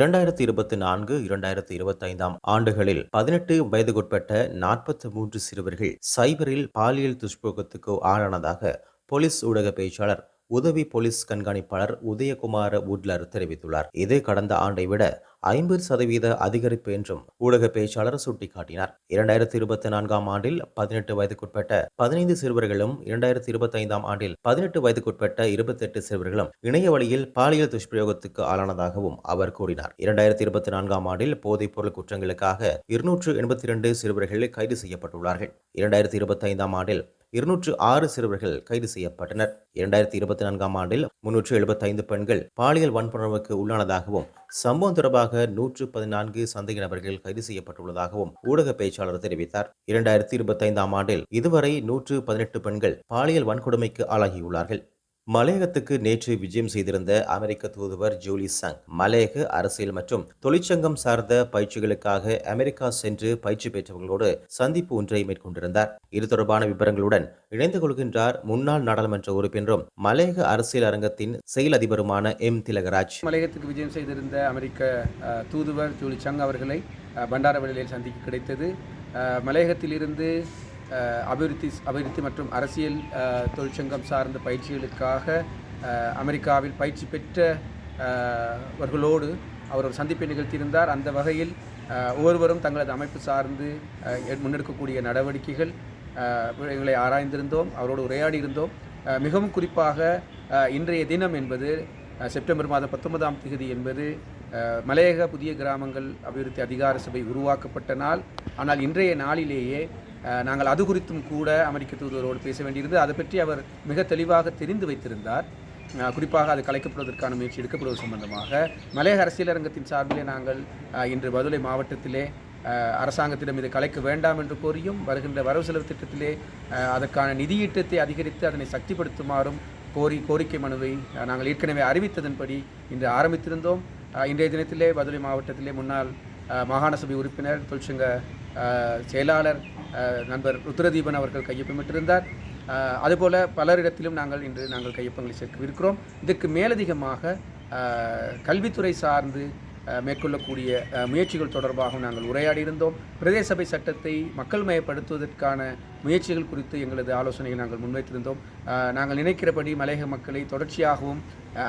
இரண்டாயிரத்தி இருபத்தி நான்கு இரண்டாயிரத்தி இருபத்தைந்தாம் ஆண்டுகளில் பதினெட்டு வயதுக்குட்பட்ட நாற்பத்தி மூன்று சிறுவர்கள் சைபரில் பாலியல் துஷ்பிரயோகத்துக்கு ஆளானதாக போலீஸ் ஊடக பேச்சாளர் உதவி போலீஸ் கண்காணிப்பாளர் உதயகுமார உட்லர் தெரிவித்துள்ளார். இது கடந்த ஆண்டை விட ஐம்பது சதவீத அதிகரிப்பு என்றும் ஊடக பேச்சாளர் சுட்டிக்காட்டினார். இரண்டாயிரத்தி இருபத்தி நான்காம் ஆண்டில் பதினெட்டு வயதுக்குட்பட்ட பதினைந்து சிறுவர்களும் இரண்டாயிரத்தி இருபத்தி ஐந்தாம் ஆண்டில் பதினெட்டு வயதுக்குட்பட்ட இருபத்தி எட்டு சிறுவர்களும் இணைய வழியில் பாலியல் துஷ்பிரயோகத்துக்கு ஆளானதாகவும் அவர் கூறினார். இரண்டாயிரத்தி இருபத்தி நான்காம் ஆண்டில் போதைப் பொருள் குற்றங்களுக்காக இருநூற்று எண்பத்தி இரண்டு சிறுவர்கள் கைது செய்யப்பட்டுள்ளார்கள். இரண்டாயிரத்தி இருபத்தி ஐந்தாம் ஆண்டில் இருநூற்று ஆறு சிறுவர்கள் கைது செய்யப்பட்டனர். இரண்டாயிரத்தி இருபத்தி நான்காம் ஆண்டில் முன்னூற்று எழுபத்தைந்து பெண்கள் பாலியல் வன்புணர்வுக்கு உள்ளானதாகவும் சம்பவம் தொடர்பாக நூற்று பதினான்கு சந்தேக நபர்கள் கைது செய்யப்பட்டுள்ளதாகவும் ஊடக பேச்சாளர் தெரிவித்தார். இரண்டாயிரத்தி இருபத்தைந்தாம் ஆண்டில் இதுவரை நூற்று பதினெட்டு பெண்கள் பாலியல் வன்கொடுமைக்கு ஆளாகியுள்ளார்கள். மலையகத்துக்கு நேற்று விஜயம் செய்திருந்த அமெரிக்க தூதுவர் ஜூலி சங் மலையக அரசியல் மற்றும் தொழிற்சங்கம் சார்ந்த பயிற்சிகளுக்காக அமெரிக்கா சென்று பயிற்சி பெற்றவர்களோடு சந்திப்பு ஒன்றை மேற்கொண்டிருந்தார். இது தொடர்பான விவரங்களுடன் இணைந்து கொள்கின்றார் முன்னாள் நாடாளுமன்ற உறுப்பினரும் மலையக அரசியல் அரங்கத்தின் செயல் அதிபருமான எம். திலகராஜ். மலையகத்துக்கு விஜயம் செய்திருந்த அமெரிக்க தூதுவர் ஜூலி சங் அவர்களை அஹ், சந்திக்க கிடைத்தது. மலையகத்திலிருந்து அபிவிருத்தி அபிவிருத்தி மற்றும் அரசியல் தொழிற்சங்கம் சார்ந்த பயிற்சிகளுக்காக அமெரிக்காவில் பயிற்சி பெற்ற வர்களோடு அவர் ஒரு சந்திப்பை நிகழ்த்தியிருந்தார். அந்த வகையில் ஒவ்வொருவரும் தங்களது அமைப்பு சார்ந்து முன்னெடுக்கக்கூடிய நடவடிக்கைகள் எங்களை ஆராய்ந்திருந்தோம். அவரோடு உரையாடி இருந்தோம் மிகவும் குறிப்பாக இன்றைய தினம் என்பது செப்டம்பர் மாதம் பத்தொன்பதாம் தேதி என்பது மலையக புதிய கிராமங்கள் அபிவிருத்தி அதிகார சபை உருவாக்கப்பட்ட நாள். ஆனால் இன்றைய நாளிலேயே நாங்கள் அது குறித்தும் கூட அமெரிக்க தூதுவரோடு பேச வேண்டியிருந்தது. அதை பற்றி அவர் மிக தெளிவாக தெரிந்து வைத்திருந்தார். குறிப்பாக அது கலைக்கப்படுவதற்கான முயற்சி எடுக்கப்படுவது சம்பந்தமாக. மலையக அரசியலரங்கத்தின் சார்பிலே நாங்கள் இன்று பதுளை மாவட்டத்திலே அரசாங்கத்திடம் இது கலைக்க வேண்டாம் என்று கோரியும் வருகின்ற வரவு செலவு திட்டத்திலே அதற்கான நிதியீட்டத்தை அதிகரித்து அதனை சக்திப்படுத்துமாறும் கோரி கோரிக்கை மனுவை நாங்கள் ஏற்கனவே அறிவித்ததன்படி இன்று ஆரம்பித்திருந்தோம். இன்றைய தினத்திலே பதுளை மாவட்டத்திலே முன்னாள் மாகாண சபை உறுப்பினர் தொழிற்சங்க செயலாளர் நண்பர் ருத்ரதீபன் அவர்கள் கையொப்பமிட்டிருந்தார். அதுபோல் அதுபோல பலரிடத்திலும் நாங்கள் இன்று நாங்கள் கையொப்பங்களை சேர்க்கவிருக்கிறோம். இதற்கு மேலதிகமாக கல்வித்துறை சார்ந்து மேற்கொள்ளக்கூடிய முயற்சிகள் தொடர்பாக நாங்கள் உரையாடியிருந்தோம். பிரதேச சபை சட்டத்தை மக்கள் மயப்படுத்துவதற்கான முயற்சிகள் குறித்து எங்களது ஆலோசனையை நாங்கள் முன்வைத்திருந்தோம். நாங்கள் நினைக்கிறபடி மலையக மக்களை தொடர்ச்சியாகவும்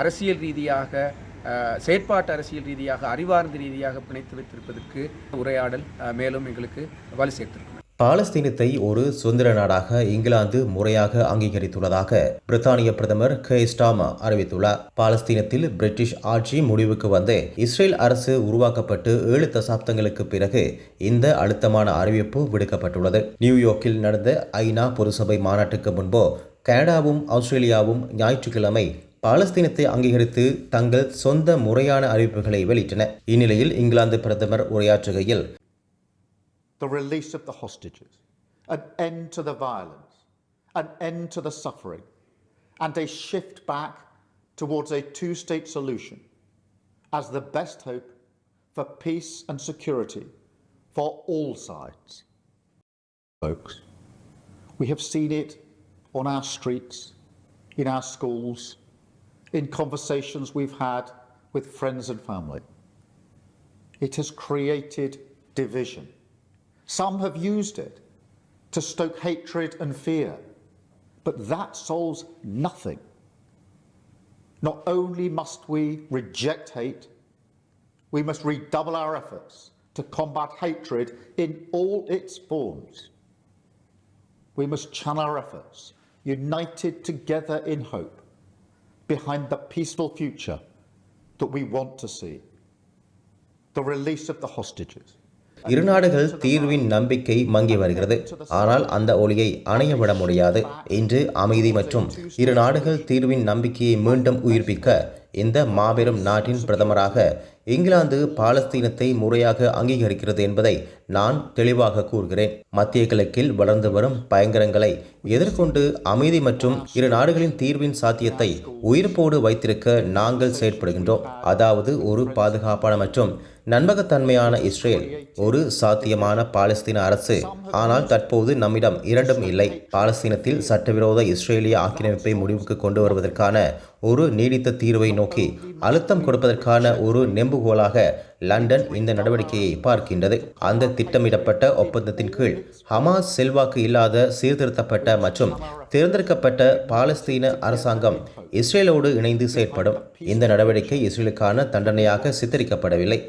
அரசியல் ரீதியாக செயற்பாட்டு அரசியல் ரீதியாக அறிவார்ந்த ரீதியாக பிணைத்து வைத்திருப்பதற்கு உரையாடல் மேலும் எங்களுக்கு வலு சேர்த்திருக்கும். பாலஸ்தீனத்தை ஒரு சுதந்திர நாடாக இங்கிலாந்து முறையாக அங்கீகரித்துள்ளதாக பிரித்தானிய பிரதமர் கே. ஸ்டாமா அறிவித்துள்ளார். பாலஸ்தீனத்தில் பிரிட்டிஷ் ஆட்சி முடிவுக்கு வந்து இஸ்ரேல் அரசு உருவாக்கப்பட்டு ஏழு தசாப்தங்களுக்கு பிறகு இந்த அழுத்தமான அறிவிப்பு விடுக்கப்பட்டுள்ளது. நியூயார்க்கில் நடந்த ஐநா பொதுசபை மாநாட்டுக்கு முன்பு கனடாவும் ஆஸ்திரேலியாவும் ஞாயிற்றுக்கிழமை பாலஸ்தீனத்தை அங்கீகரித்து தங்கள் சொந்த முறையான அறிவிப்புகளை வெளியிட்டன இந்நிலையில் இங்கிலாந்து பிரதமர் உரையாற்றுகையில் the release of the hostages, an end to the violence, an end to the suffering, and a shift back towards a two state solution as the best hope for peace and security for all sides. Folks, we have seen it on our streets, in our schools, in conversations we've had with friends and family. It has created division. Some have used it to stoke hatred and fear, but that solves nothing. Not only must we reject hate, we must redouble our efforts to combat hatred in all its forms. We must channel our efforts, united together in hope, behind the peaceful future that we want to see. The release of the hostages. இரு நாடுகள் தீர்வின் நம்பிக்கை மங்கி வருகிறது ஆனால் அந்த ஒளியை அணைய விட முடியாது இன்று அமைதி மற்றும் இரு நாடுகள் தீர்வின் நம்பிக்கையை மீண்டும் உயிர்ப்பிக்க இந்த மாபெரும் நாட்டின் பிரதமராக இங்கிலாந்து பாலஸ்தீனத்தை முறையாக அங்கீகரிக்கிறது என்பதை நான் தெளிவாக கூறுகிறேன். மத்திய கிழக்கில் வளர்ந்து வரும் பயங்கரங்களை எதிர்கொண்டு அமைதி மற்றும் இரு நாடுகளின் தீர்வின் சாத்தியத்தை உயிர்ப்போடு வைத்திருக்க நாங்கள் செயற்படுகின்றோம். அதாவது ஒரு பாதுகாப்பான மற்றும் நண்பகத்தன்மையான இஸ்ரேல் ஒரு சாத்தியமான பாலஸ்தீன அரசு. ஆனால் தற்போது நம்மிடம் இரண்டும் இல்லை. பாலஸ்தீனத்தில் சட்டவிரோத இஸ்ரேலிய ஆக்கிரமிப்பை முடிவுக்கு கொண்டு வருவதற்கான ஒரு நீடித்த தீர்வை நோக்கி அழுத்தம் கொடுப்பதற்கான ஒரு நெம்புகோலாக லண்டன் இந்த நடவடிக்கையை பார்க்கின்றது. அந்த திட்டமிடப்பட்ட ஒப்பந்தத்தின் கீழ் ஹமாஸ் செல்வாக்கு இல்லாத சீர்திருத்தப்பட்ட மற்றும் தேர்ந்தெடுக்கப்பட்ட பாலஸ்தீன அரசாங்கம் இஸ்ரேலோடு இணைந்து செயற்படும். இந்த நடவடிக்கை இஸ்ரேலுக்கான தண்டனையாக சித்தரிக்கப்படவில்லை.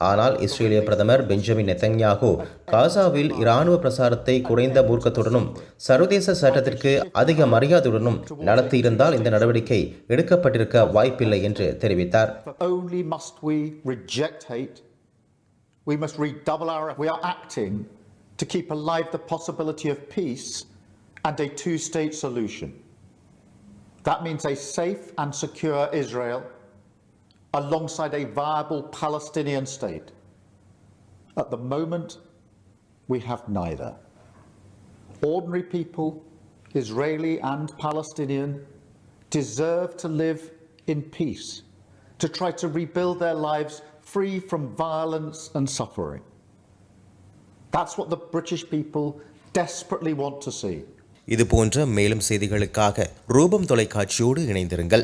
ஆனால் இஸ்ரேலிய பிரதமர் பெஞ்சமின் நெத்தன்யாகு காசாவில் இராணுவ பிரசாரத்தை குறைந்த மூர்க்கத்துடனும் சர்வதேச சட்டத்திற்கு அதிக மரியாதையுடனும் நடத்தியிருந்தால் இந்த நடவடிக்கை எடுக்கப்பட்டிருக்க வாய்ப்பில்லை என்று தெரிவித்தார் We must redouble our we are acting to keep alive the possibility of peace and a two-state solution. That means a safe and secure Israel alongside a viable Palestinian state. At the moment, we have neither. Ordinary people, Israeli and Palestinian, deserve to live in peace, to try to rebuild their lives free from violence and suffering. That's what the British people desperately want to see. இது போன்ற மேலும் செய்திகளுக்காக ரூபம் தொலைக்காட்சியோடு இணைந்திருங்கள்